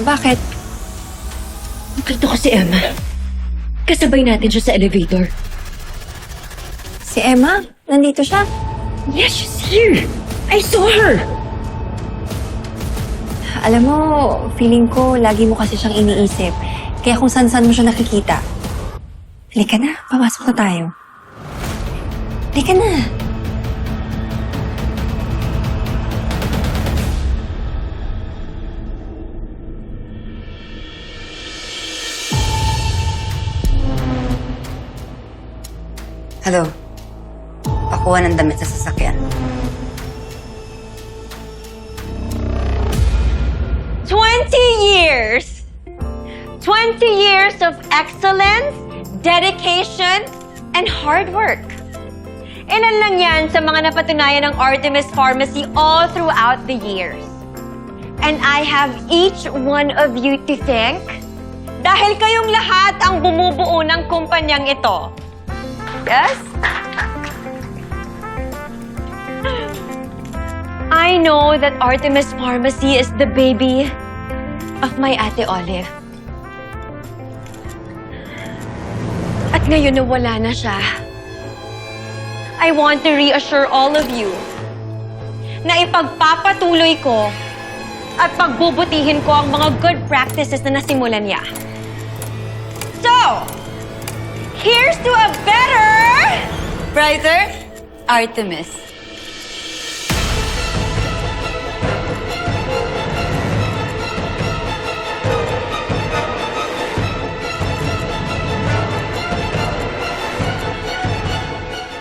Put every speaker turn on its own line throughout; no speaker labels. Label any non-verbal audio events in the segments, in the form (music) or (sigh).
Bakit?
Nakita ko si Emma. Kasabay natin siya sa elevator.
Si Emma? Nandito siya?
Yes, she's here. I saw her.
Alam mo, feeling ko lagi mo kasi siyang iniisip. Kaya kung saan-saan mo siya nakikita. Halika na, pamasok na tayo. Halika na.
Hello. Pakuha ng damit sa sasakyan.
Twenty years! Twenty years of excellence, dedication, and hard work. Ilan lang yan sa mga napatunayan ng Artemis Pharmacy all throughout the years. And I have each one of you to thank dahil kayong lahat ang bumubuo ng kumpanyang ito. Yes? I know that Artemis Pharmacy is the baby of my Ate Olive. At ngayon na wala na siya, I want to reassure all of you na ipagpapatuloy ko at pagbubutihin ko ang mga good practices na nasimulan niya. So, here's to a better...
Brighter, Artemis.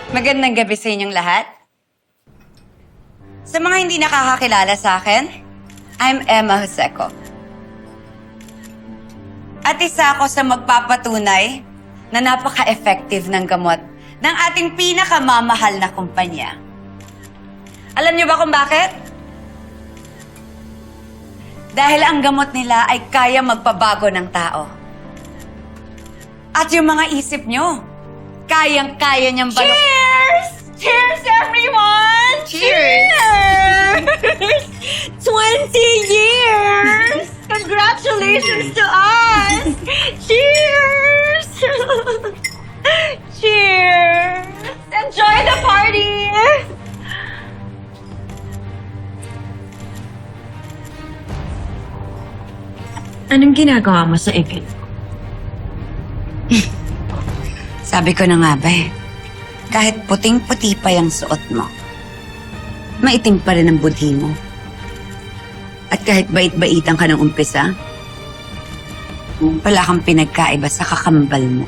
Magandang gabi sa inyong lahat. Sa mga hindi nakakakilala sa akin, I'm Emma Joseco. At isa ako sa magpapatunay na napaka-effective ng gamot ng ating pinakamamahal na kumpanya. Alam niyo ba kung bakit? Dahil ang gamot nila ay kaya magpabago ng tao. At yung mga isip nyo, kayang-kaya niyang balok...
Cheers! Cheers, everyone!
Cheers!
Cheers! (laughs) 20 years! (laughs) Congratulations to us! Cheers!
Anong ginagawa mo sa event? (laughs)
Sabi ko na nga ba eh, kahit puting-puti pa yung suot mo, maitim pa rin ang budhi mo. At kahit bait-baitan ka ng umpisa, wala kang pinagkaiba sa kakambal mo.